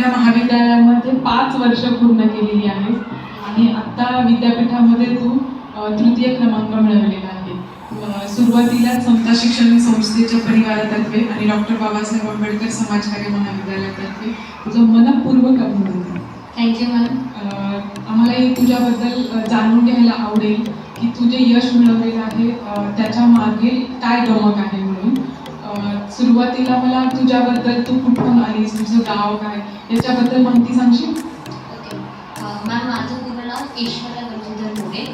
आपल्या महाविद्यालयामध्ये पाच वर्ष पूर्ण केलेली आहेस आणि आत्ता विद्यापीठामध्ये तू तृतीय क्रमांक मिळवलेला आहे. सुरुवातीला समता शिक्षण संस्थेच्या परिवारातर्फे आणि डॉक्टर बाबासाहेब आंबेडकर समाजकार्य महाविद्यालयातर्फे तुझं मनपूर्वक अभिनंदन. थँक्यू मॅम आम्हालाही तुझ्याबद्दल जाणून घ्यायला आवडेल की तू जे यश मिळवलेलं आहे त्याच्या मागील काय गमक आहे म्हणून. सुरुवातीला मला तुझ्याबद्दल तू कुठून तुझं गाव काय? याच्याबद्दल माहिती सांगशील? ओके. मॅम माझं पूर्ण नाव ऐश्वर्या गजेंद्र मोरे.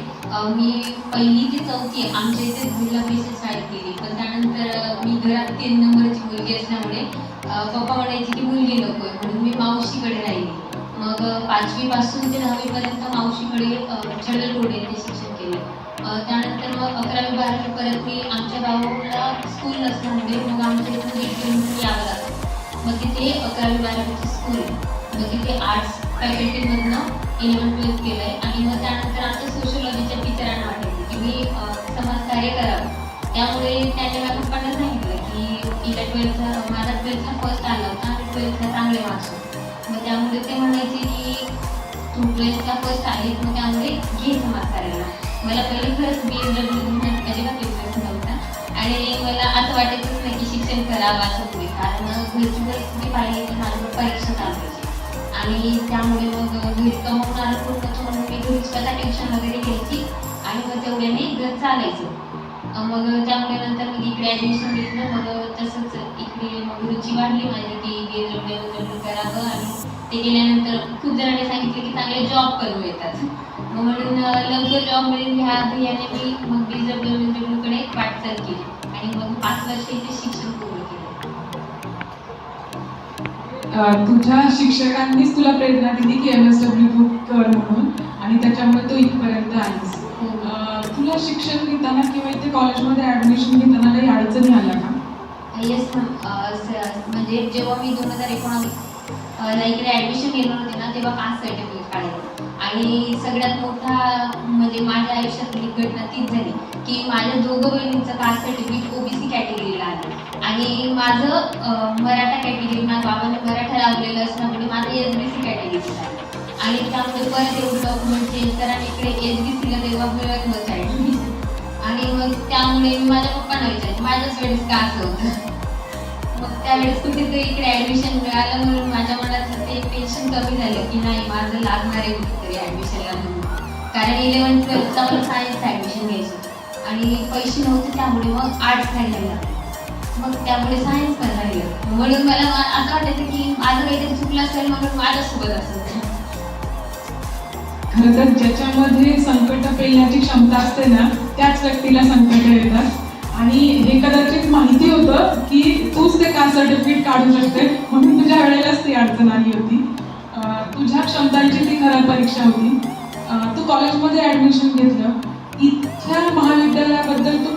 मी पहिली ते चौथी आमच्या इथे जिल्हा परिषद शाळेत केली. पण त्यानंतर मी घरात तीन नंबरची मुलगी असल्यामुळे पप्पा म्हणायचे की मुलगी नको आहे. म्हणून मी मावशीकडे राहिली. मग पाचवीपासून ते दहावीपर्यंत मावशीकडे अं, चडल रोड येथे शिक्षण केले. त्यानंतर मग अकरावी बारावी परत मी आमच्या गावाला स्कूल नसल्यामुळे मग आमच्या इथून एक किलोमीटर यावं लागतं मग तिथे अकरावी बारावीची स्कूल आहे. मग तिथे आर्ट्स फॅकल्टीमधनं इलेवन ट्वेल्थ केलं आहे आणि मग त्यानंतर आमच्या सोशलॉजीच्या टीचरांना वाटायचं की मी समाज समाजकार्य करावं. त्यामुळे त्याच्या माझ्या पप्पांना सांगितलं की तिला ट्वेल्थचा माझा ट्वेल्थचा फर्स्ट आला होता आणि ट्वेल्थला चांगले मार्क्स होते. मग त्यामुळे ते म्हणायचे की तू ट्वेल्थचा फर्स्ट आहे मग त्यामुळे घे समाजकार्याला मला पहिले खरंच बी एम डब्ल्यू अजिबात इंटरेस्ट नव्हता आणि मला असं वाटायचंच नाही शिक्षण करावं असं पुढे कारण घरची परिस्थिती पाहिली की माझं परीक्षा चालू आणि त्यामुळे मग घरी कमवणार पूर्ण म्हणून मी घरी स्वतः ट्युशन वगैरे घ्यायची आणि मग तेवढ्याने घर चालायचं मग त्यामुळे नंतर मग इकडे ॲडमिशन घेतलं मग तसंच इकडे मग रुची वाढली माझी की बी एम डब्ल्यू करावं आणि ते केल्यानंतर खूप जणांनी सांगितलं की चांगले जॉब करू येतात मग म्हणून लवकर जॉब मिळेल ह्या ध्येयाने मी मग बी डब्ल्यू डब्ल्यूकडे वाटचाल केली आणि मग पाच वर्ष इथे शिक्षण तुझ्या शिक्षकांनीच तुला प्रेरणा दिली की एम एस डब्ल्यू कर म्हणून आणि त्याच्यामुळे तू इथपर्यंत आलीस. अ, तुला शिक्षण घेताना किंवा इथे कॉलेजमध्ये ॲडमिशन घेताना काही अडचणी आल्या का? येस म्हणजे जेव्हा मी दोन हजार एकोणावीस ला इकडे ॲडमिशन घेणार होते ना तेव्हा कास्ट सर्टिफिकेट काढलं. आणि सगळ्यात मोठा म्हणजे माझ्या आयुष्यातली घटना तीच झाली की माझ्या दोघं बहिणींचं कास्ट सर्टिफिकेट ओबीसी आलं आणि माझं मराठा कॅटेगरी माझ्या बाबाने मराठा लावलेलं असल्यामुळे म्हणजे माझं एस बी सी कॅटेगरीचं आणि त्यामुळे परत एवढं डॉक्युमेंट चेंज करा आणि इकडे एस बी सीला तेव्हा मिळत नव्हतं आणि मग त्यामुळे मी माझ्या पप्पांना विचारते माझ्याच वेळेस का असं होतं? मग त्यावेळेस कुठेतरी इकडे ॲडमिशन मिळालं म्हणून माझ्या मनात ते टेन्शन कमी झालं की नाही माझं लागणार आहे कुठेतरी ॲडमिशनला म्हणून. कारण इलेवन ट्वेल्थचा पण सायन्स ॲडमिशन घ्यायचं. आणि पैसे नव्हते त्यामुळे मग आर्ट्स घ्यायला मग त्यामुळे सायन्स पण राहिलं. म्हणून मला असं वाटायचं की माझं काहीतरी चुकलं असेल म्हणून माझ्यासोबत असेल खरं तर ज्याच्यामध्ये संकट पेलण्याची क्षमता असते ना त्याच व्यक्तीला संकट येतात आणि हे कदाचित माहिती होतं की तूच ते कास्ट सर्टिफिकेट काढू शकते म्हणून तुझ्या वेळेलाच ती अडचण आली होती. तुझ्या क्षमतांची ती खरं परीक्षा होती. तू कॉलेजमध्ये ॲडमिशन घेतलं. इथल्या महाविद्यालयाबद्दल तू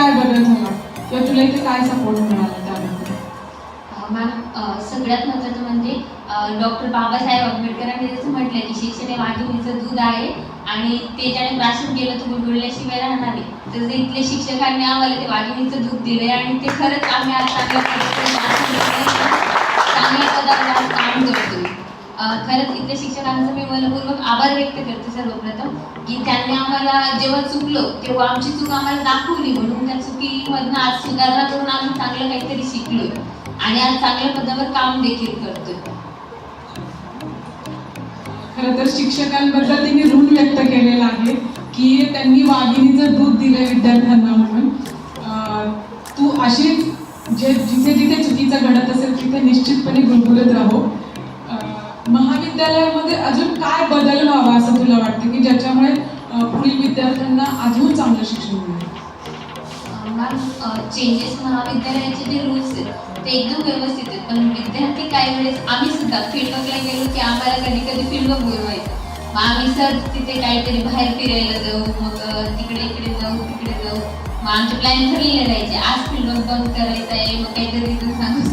काय बदल झाला? किंवा तुला इथे काय सपोर्ट मिळाला त्याबद्दल? मॅम सगळ्यात महत्त्वाचं म्हणजे डॉक्टर बाबासाहेब आंबेडकरांनी जसं म्हटलं की शिक्षण हे वाघिणीचं दूध आहे आणि ते ज्याने प्राशन केलं तर गुडगुडल्याशिवाय राहणार नाही. तसं इथले शिक्षकांनी आम्हाला ते वाघिणीचं दूध दिलंय आणि ते खरंच आम्ही आज चांगल्या चांगल्या पदार्थ काम करतो खरंच इथल्या शिक्षकांचा मी मनपूर्वक आभार व्यक्त करते सर्वप्रथम की त्यांनी आम्हाला जेव्हा चुकलो तेव्हा आमची चूक आम्हाला दाखवली. म्हणून त्या चुकीमधनं आज सुधारणा करून आम्ही चांगलं काहीतरी शिकलो आणि आज चांगल्या पदावर काम देखील करतोय. खरं तर शिक्षकांबद्दल त्यांनी ऋण व्यक्त केलेलं आहे की त्यांनी वाघिणीचं दूध दिलंय विद्यार्थ्यांना म्हणून. तू अशी जे जिथे जिथे चुकीचं घडत असेल तिथे निश्चितपणे गुलगुलत राहो. महाविद्यालयामध्ये अजून काय बदल व्हावा असं तुला वाटतं? की ज्याच्यामुळे पुढील विद्यार्थ्यांना अजून चांगलं शिक्षण मिळेल? मॅम चेंजेस महाविद्यालयाचे जे रूल्स आहेत ते एकदम व्यवस्थित आहेत. पण विद्यार्थी काही वेळेस आम्ही सुद्धा फील्डवर्कला गेलो की आम्हाला कधी कधी फील्डवर्क बोलवायचं. मग आम्ही सर तिथे काहीतरी बाहेर फिरायला जाऊ मग तिकडे इकडे जाऊ तिकडे जाऊ. मग आमचे प्लॅन ठरलेले राहायचे आज फील्डवर्क बंद करायचं आहे मग काहीतरी रिझन सांगू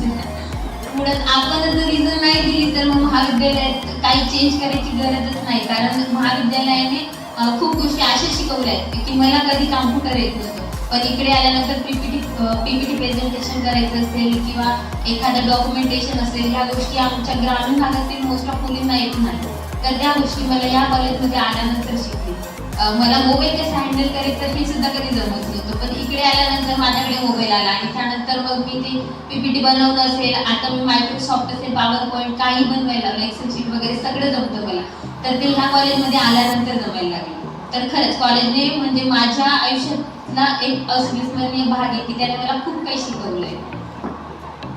पुढे आपण जर रिझन नाही दिली तर मग महाविद्यालयात काही चेंज करायची गरजच नाही. कारण महाविद्यालयाने खूप गोष्टी अशा शिकवल्या आहेत की मला कधी कॉम्प्युटर येत नव्हतं. पण इकडे आल्यानंतर पीपीटी पीपीटी प्रेझेंटेशन करायचं असेल किंवा एखादं डॉक्युमेंटेशन असेल ह्या गोष्टी आमच्या ग्रामीण भागातील मोस्ट ऑफ मुलींना येत नाही तर त्या गोष्टी मला या कॉलेजमध्ये आल्यानंतर शिकतील मला मोबाईल कसा हँडल करायचं हे सुद्धा कधी जमत नव्हतं. पण इकडे आल्यानंतर माझ्याकडे मोबाईल आला आणि त्यानंतर मग मी ते पीपीटी बनवणं असेल आता मी मायक्रोसॉफ्ट असेल पॉवर पॉईंट काही बनवायला एक्सेल शीट वगैरे सगळं जमतं मला. तर ते ह्या कॉलेजमध्ये आल्यानंतर जमायला लागलं. तर खरंच कॉलेजने म्हणजे माझ्या आयुष्यातला एक अविस्मरणीय भाग आहे की त्याने मला खूप काही शिकवलंय.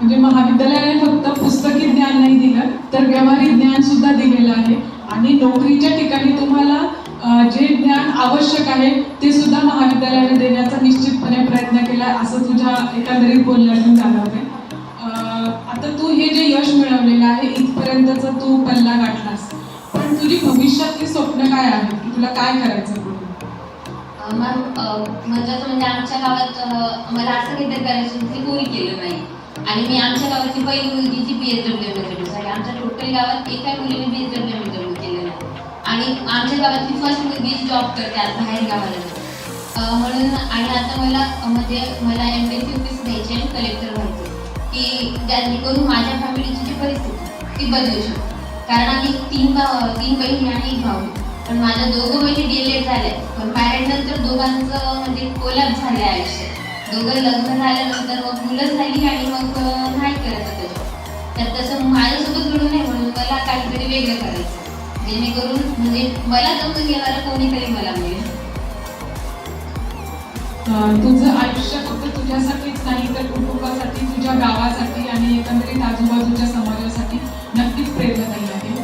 म्हणजे महाविद्यालयाने फक्त पुस्तकी ज्ञान नाही दिलं तर व्यावहारिक ज्ञान सुद्धा दिलेलं आहे. आणि नोकरीच्या ठिकाणी तुम्हाला जे ज्ञान आवश्यक आहे ते सुद्धा महाविद्यालयाने देण्याचा निश्चितपणे प्रयत्न केला असं तुझ्या एकंदरीत बोलण्यातून जाणवते अं, आता तू हे जे यश मिळवलेलं आहे इथपर्यंतचा तू पल्ला गाठलास. पण तुझी भविष्यातली स्वप्न काय आहे की तुला काय करायचं मॅम म्हणजे असं म्हणजे आमच्या गावात मला असं काहीतरी करायचं होतं ते कोणी केलं नाही. आणि मी आमच्या गावाची पहिली मुलगी जी बी एस डब्ल्यू एम आमच्या टोटल गावात एका मुलीने बी एस डब्ल्यू आणि आमच्या गावातली फर्स्ट मुलगी जॉब करते आज बाहेर गावाला. म्हणून आणि आता मला म्हणजे मला M P S U P द्यायची आणि कलेक्टर व्हायचे. की जेणेकरून माझ्या फॅमिलीची जी परिस्थिती ती बदलू शकते. कारण आम्ही तीन भाव तीन बहिणी आणि एक भाऊ. पण माझ्या दोघं बहिणी डिलेट झाल्या. पण मॅरेड दोघांचं म्हणजे कोलॅप झाले आयुष्य. दोघं लग्न झाल्यानंतर मग मुलं झाली आणि मग नाही करत आता. तर तसं माझ्यासोबत घडू नये म्हणून मला काहीतरी वेगळं करायचं. जेणेकरून म्हणजे मला जमून घेणारं कोणीतरी मला मिळेल तुझं आयुष्य फक्त तुझ्यासाठीच नाही तर कुटुंबासाठी तुझ्या गावासाठी आणि एकंदरीत आजूबाजूच्या समाजासाठी नक्कीच प्रेरणादायी आहे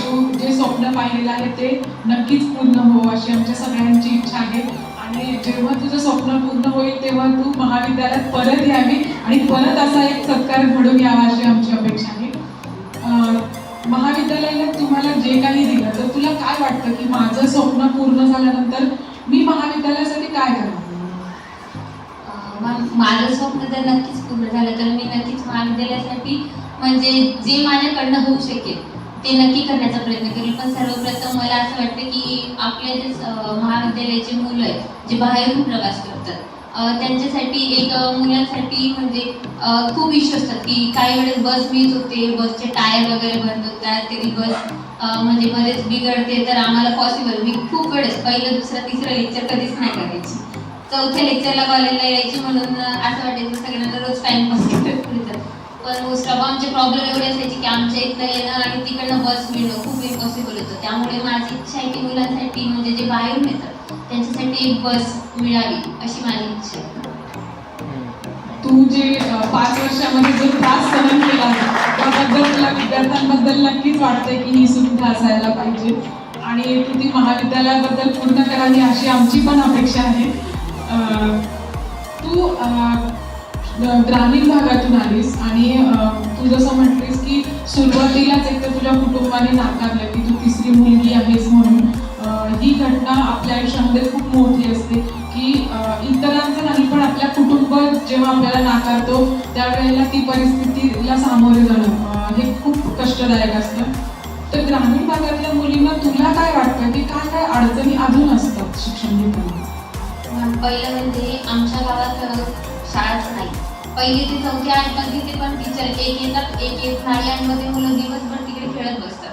तू जे स्वप्न पाहिलेलं आहे ते नक्कीच पूर्ण हो अशी आमच्या सगळ्यांची इच्छा आहे. आणि जेव्हा तुझं स्वप्न पूर्ण होईल तेव्हा तू महाविद्यालयात परत यावी आणि परत असा एक सत्कार घडून यावा अशी आमची अपेक्षा आहे. अं, तुम्हाला जे काही दिलं तर तुला काय वाटतं की माझं स्वप्न पूर्ण झाल्यानंतर मी महाविद्यालयासाठी काय करावं मग माझं स्वप्न जर नक्कीच पूर्ण झालं तर मी नक्कीच महाविद्यालयासाठी म्हणजे जे माझ्याकडनं होऊ शकेल ते नक्की करण्याचा प्रयत्न करेल. पण सर्वप्रथम मला असं वाटतं की आपले जे महाविद्यालयाचे मुलं आहेत जे बाहेरून प्रवास करतात त्यांच्यासाठी एक मुलांसाठी म्हणजे खूप इश्यू असतात की काही वेळेस बस मिस होते बसचे टायर वगैरे बंद होतात कधी बस म्हणजे बरेच बिघडते तर आम्हाला पॉसिबल मी खूप वेळेस पहिलं दुसरं तिसरं लेक्चर कधीच नाही करायची. चौथ्या लेक्चरला कॉलेजला यायची म्हणून असं वाटायचं सगळ्यांना रोज टाइमपास करत पण मोस्ट ऑफ आमचे प्रॉब्लेम एवढे असायचे की आमच्या इथं येणं आणि तिकडनं बस मिळणं खूप इम्पॉसिबल होतं. त्यामुळे माझी इच्छा आहे की मुलांसाठी म्हणजे जे बाहेरून येतात त्यांच्यासाठी एक बस मिळावी अशी माझी इच्छा आहे. तू जे पाच वर्षामध्ये जो त्रास सहन केला त्याबद्दल तुला विद्यार्थ्यांबद्दल नक्कीच वाटतंय की ही सुविधा असायला पाहिजे. आणि तू ती महाविद्यालयाबद्दल पूर्ण करावी अशी आमची पण अपेक्षा आहे. तू ग्रामीण भागातून आलीस आणि तू जसं म्हटलीस की सुरुवातीलाच एक तर तुझ्या कुटुंबाने नाकारलं की तू तिसरी मुलगी आहेस म्हणून. ही घटना आपल्या आयुष्यामध्ये खूप मोठी असते की इतरांचं नाही पण आपल्या कुटुंब जेव्हा आपल्याला नाकारतो त्यावेळेला ती परिस्थितीला सामोरे जाणं हे खूप कष्टदायक असतं. तर ग्रामीण भागातल्या मुलींना तुला काय वाटतं की काय काय अडचणी अजून असतात शिक्षण घेताना? पहिलं म्हणजे आमच्या गावात शाळाच नाही. पहिली ते चौथी आणि पण तिथे पण टीचर एक येतात एक येत नाही आणि मग ते मुलं दिवसभर तिकडे खेळत बसतात.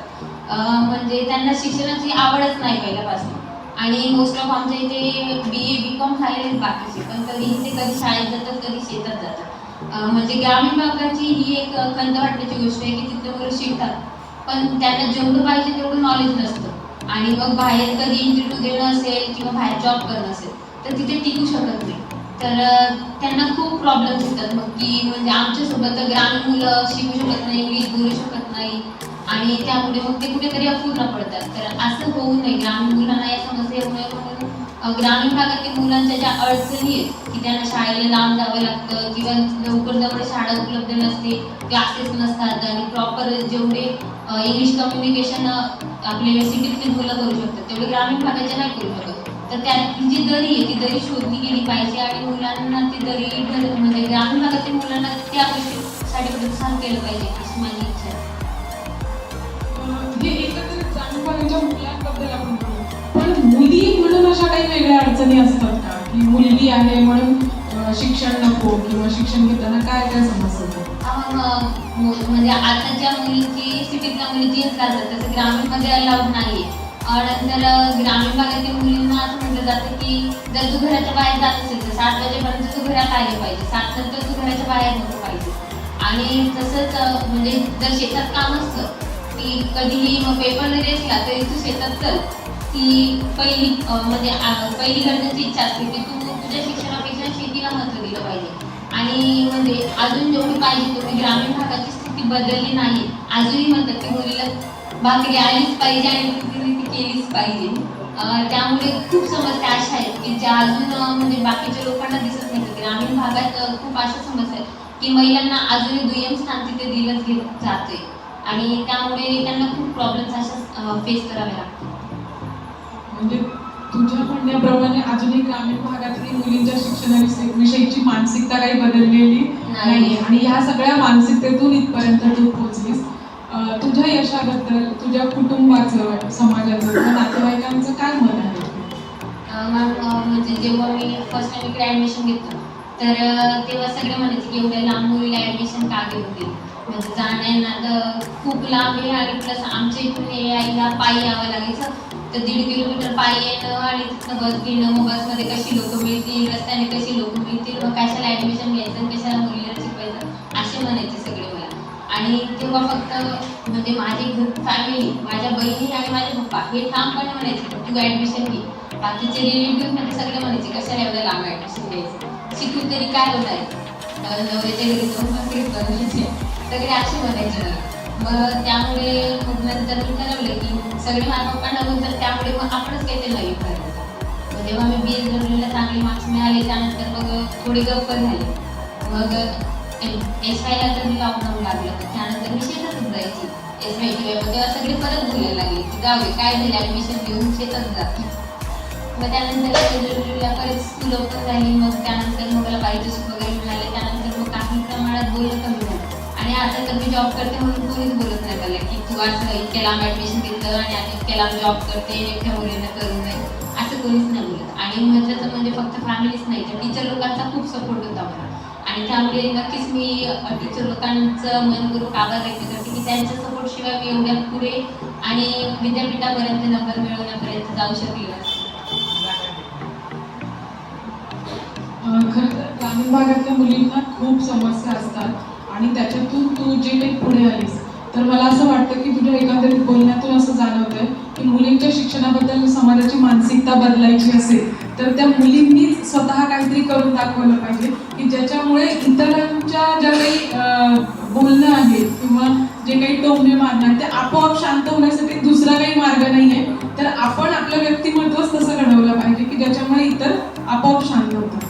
म्हणजे त्यांना शिक्षणाची आवडच नाही पहिल्यापासून. आणि मोस्ट ऑफ आमच्या इथे बी ए बी कॉम झालेले बाकीचे पण तरीही ते कधी शाळेत जातात कधी शेतात जातात. म्हणजे ग्रामीण भागाची ही एक खंत वाटण्याची गोष्ट आहे की तिथे मुलं शिकतात. पण त्यांना जेवढं पाहिजे तेवढं नॉलेज नसतं. आणि मग बाहेर कधी इंटरव्ह्यू देणं असेल किंवा बाहेर जॉब करणं असेल तर तिथे टिकू शकत नाही. तर त्यांना खूप प्रॉब्लेम्स येतात मग की म्हणजे आमच्यासोबत तर ग्रामीण मुलं शिकू शकत नाही इंग्लिश बोलू शकत नाही. आणि त्यामुळे मग ते कुठेतरी अपूर्ण पडतात. तर असं होऊ नये. ग्रामीण मुलांना या समस्येमुळे म्हणून ग्रामीण भागातील मुलांच्या ज्या अडचणी आहेत की त्यांना शाळेला लांब जावं लागतं किंवा लवकर जवळ शाळा उपलब्ध नसते क्लासेस नसतात आणि प्रॉपर जेवढे इंग्लिश कम्युनिकेशन आपले सिटीतली मुलं करू शकतात तेवढे ग्रामीण भागाच्या नाही करू शकत. तर त्यातली जी दरी आहे ती दरी शोधली गेली पाहिजे आणि मुलांना ती दरी म्हणजे ग्रामीण भागातील मुलांना त्या गोष्टीसाठी प्रोत्साहन केलं पाहिजे अशी माझी ग्रामीण मुलांबद्दल आपण पण मुली म्हणून अशा काही वेगळ्या अडचणी असतात का? की मुलगी आहे म्हणून शिक्षण नको किंवा शिक्षण घेताना काय काय समस्या म्हणजे आताच्या मुलीची सिटीतल्या मुलीची जीन्स घालतात तसं ग्रामीणमध्ये अलाउड नाही नंतर ग्रामीण भागातील मुलींना असं म्हटलं जातं की जर तू घराच्या बाहेर जात असेल तर सात वाजेपर्यंत तू घरात आले पाहिजे. सात नंतर तू घराच्या बाहेर नको पाहिजे. आणि तसंच म्हणजे जर शेतात काम असतं की कधीही मग पेपर जरी असला तरी तू शेतात चल ती पहिली म्हणजे पहिली करण्याची इच्छा असते की तू तुझ्या शिक्षणापेक्षा शेतीला महत्त्व दिलं पाहिजे. आणि म्हणजे अजून जेवढी पाहिजे तेवढी ग्रामीण भागाची स्थिती बदलली नाही अजूनही म्हणतात की मुलीला भाकरी आलीच पाहिजे आणि ती केलीच पाहिजे. त्यामुळे खूप समस्या अशा आहेत की ज्या अजून म्हणजे बाकीच्या लोकांना दिसत नाही. ग्रामीण भागात खूप अशा समस्या आहेत की महिलांना अजूनही दुय्यम स्थान तिथे दिलंच घेत जाते आणि त्यामुळे त्यांना खूप प्रॉब्लेम्स अशा फेस करावे लागतात. म्हणजे तुझ्या म्हणण्याप्रमाणे अजूनही ग्रामीण भागातली मुलींच्या शिक्षणाविषयीची मानसिकता काही बदललेली नाही. आणि ह्या सगळ्या मानसिकतेतून इथपर्यंत तू पोहोचलीस. तुझ्या यशाबद्दल तुझ्या कुटुंबाचं समाजाचं नातेवाईकांचं काय मत आहे? म्हणजे जेव्हा मी फर्स्ट टाइम इकडे ॲडमिशन घेतलं तर तेव्हा सगळे म्हणायचे की एवढ्या लांब मुलीला ॲडमिशन का घेते म्हणजे तर खूप लांब आहे आणि प्लस आमच्या इथून यायला पायी यावं लागायचं तर दीड किलोमीटर पायी येणं आणि तिथनं बस घेणं मग बसमध्ये कशी लोक मिळतील रस्त्याने कशी लोक मिळतील मग कशाला ॲडमिशन घ्यायचं आणि कशाला मुलीला शिकवायचं असे म्हणायचे सगळे मला. आणि तेव्हा फक्त म्हणजे माझी फॅमिली माझ्या बहिणी आणि माझे पप्पा हे ठामपणे म्हणायचे तू ॲडमिशन घे. बाकीचे रिलेटिव्ह म्हणजे सगळे म्हणायचे कशाला एवढं लांब ॲडमिशन घ्यायचं? शिकून तरी काय होत आहे नवऱ्याच्या घरी जाऊन भाकरीच सगळे असे म्हणायचे मग त्यामुळे मग नंतर मी ठरवले की सगळे माझ्या पप्पांना बोलतात त्यामुळे मग आपणच काहीतरी नवीन करायचं मग जेव्हा मी बी एस डब्ल्यूला चांगले मार्क्स मिळाले त्यानंतर मग थोडी गप्प झाली. मग एस वायला तर मी लॉकडाऊन लागलं. त्यानंतर मी शेतातच जायची. एस वाय टी वाय तेव्हा सगळे परत बोलायला लागले की जाऊ दे काय झाले? ॲडमिशन घेऊन शेतात जाते मग त्यानंतर एसडब्ल्यूला परत स्कूल ओपन झाली. मग त्यानंतर मग मला बाईचे वगैरे मिळाले त्यानंतर मग काही प्रमाणात बोलणं कमी आता तर मी जॉब करते म्हणून कोणीच बोलत नाही त्याला की तू असं इतक्या लांब ॲडमिशन घेतलं आणि आता इतक्या लांब जॉब करते एकट्या मुलींना करू नये. असं कोणीच नाही बोलत. आणि महत्त्वाचं म्हणजे फक्त फॅमिलीच नाही तर टीचर लोकांचा खूप सपोर्ट होता मला. आणि त्यामुळे नक्कीच मी टीचर लोकांचं मनपूर्वक आभार व्यक्त करते की त्यांच्या सपोर्ट शिवाय मी एवढ्या पुढे आणि विद्यापीठापर्यंत नंबर मिळवण्यापर्यंत जाऊ शकले खरं तर ग्रामीण भागातल्या मुलींना खूप समस्या असतात. आणि त्याच्यातून तू जे काही पुढे आलीस तर मला असं वाटतं की तुझ्या एकंदरीत बोलण्यातून असं जाणवतंय की मुलींच्या शिक्षणाबद्दल समाजाची मानसिकता बदलायची असेल तर त्या मुलींनीच स्वतः काहीतरी करून दाखवलं पाहिजे की ज्याच्यामुळे इतरांच्या ज्या काही बोलणं आहे किंवा जे काही टोमणे मारणं आहे ते आपोआप शांत होण्यासाठी दुसरा काही मार्ग नाही आहे तर आपण आपलं व्यक्तिमत्वच तसं घडवलं पाहिजे की ज्याच्यामुळे इतर आपोआप शांत होतात.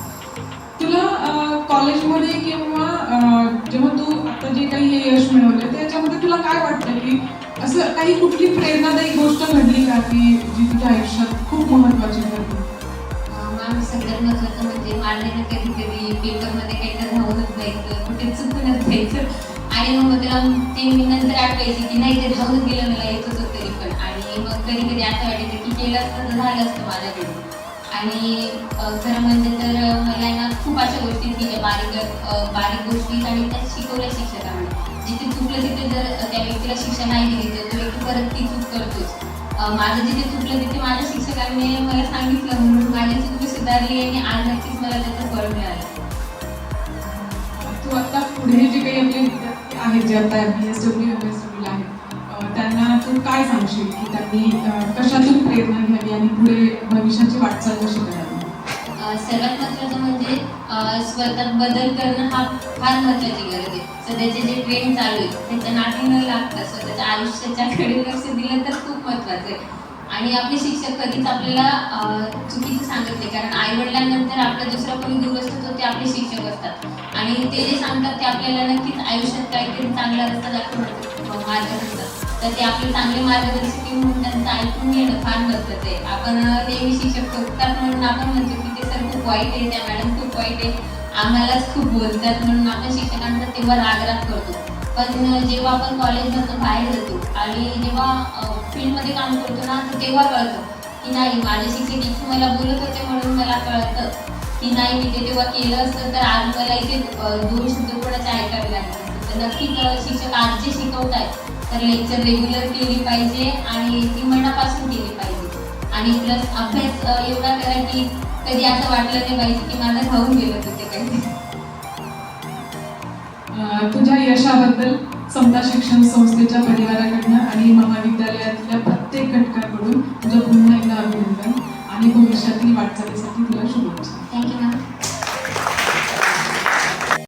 असं काही कुठली प्रेरणादायी गोष्ट घडली का की जी तुझ्या आयुष्यात खूप महत्वाची ठरली मॅम सगळ्यात महत्वाचं म्हणजे मारलेलं कधी कधी पेपरमध्ये काही तर नाही जायचं कुठे चुकूनच जायचं. आणि मग त्याला ते मी नंतर आठवायची की नाही ते धावून गेलं मला येत होतं तरी पण. आणि मग कधी कधी असं वाटायचं की केलं असतं तर झालं असतं माझ्याकडे आणि खरं म्हणजे तर मला ना खूप अशा गोष्टी की बारीक बारीक गोष्टी आणि त्या शिकवल्या शिक्षकांना. जिथे चुकलं तिथे जर त्या व्यक्तीला शिक्षा नाही दिली तर तो व्यक्ती परत ती चूक करतोच. माझं जिथे चुकलं तिथे माझ्या शिक्षकांनी मला सांगितलं म्हणून माझी चूक मी सुधारली आणि आज नक्कीच मला त्याचं फळ मिळालं. तू आता पुढे जे काही आपले विद्यार्थी आहेत जे आता B S W M S W आहेत त्यांना तू काय सांगशील की त्यांनी कशातून प्रेरणा घ्यावी आणि पुढे भविष्याची वाटचाल कशी करावी? सर्वात महत्त्वाचं म्हणजे स्वतः स्वतःत बदल करणं हा फार महत्वाची गरज आहे. सध्याचे जे ट्रेंड चालू आहेत त्याच्या नाती न लागता स्वतःच्या आयुष्याच्याकडे लक्ष दिलं तर खूप महत्त्वाचं आहे. आणि आपले शिक्षक कधीच आपल्याला चुकीचं सांगत नाही. कारण आईवडिलांनंतर आपला दुसरा कोणी गुरु असतो ते आपले शिक्षक असतात. आणि ते जे सांगतात ते आपल्याला नक्कीच आयुष्यात काहीतरी चांगला रस्ता दाखवून मार्ग असतात. तर ते आपले चांगले मार्गदर्शक म्हणून त्यांचं ऐकून घेणं फार महत्त्वाचं आहे. आपण नेहमी शिक्षक ठोकतात म्हणून आपण म्हणतो की ते सर खूप वाईट आहे त्या मॅडम खूप वाईट आहे. आम्हालाच खूप बोलतात म्हणून आपण शिक्षकांचा तेव्हा रागराग करतो. पण जेव्हा आपण कॉलेजमधून बाहेर जातो आणि जेव्हा फील्डमध्ये काम करतो ना तर तेव्हा कळतं की नाही माझे शिक्षक इथे मला बोलत होते म्हणून मला कळतं की नाही मी ते तेव्हा केलं असतं तर आज मला इथे दोन शब्द कोणाचे ऐकावे लागले तर नक्कीच शिक्षक आज जे शिकवत आहेत. तर लेक्चर रेग्युलर केली पाहिजे आणि ती मनापासून केली पाहिजे. आणि प्लस अभ्यास एवढा करा की कधी असं वाटलं नाही पाहिजे की माझं राहून गेलं तुझ्या यशाबद्दल समता शिक्षण संस्थेच्या परिवाराकडनं आणि महाविद्यालयातल्या प्रत्येक घटकाकडून तुझं पुन्हा एकदा अभिनंदन आणि भविष्यातील वाटचालीसाठी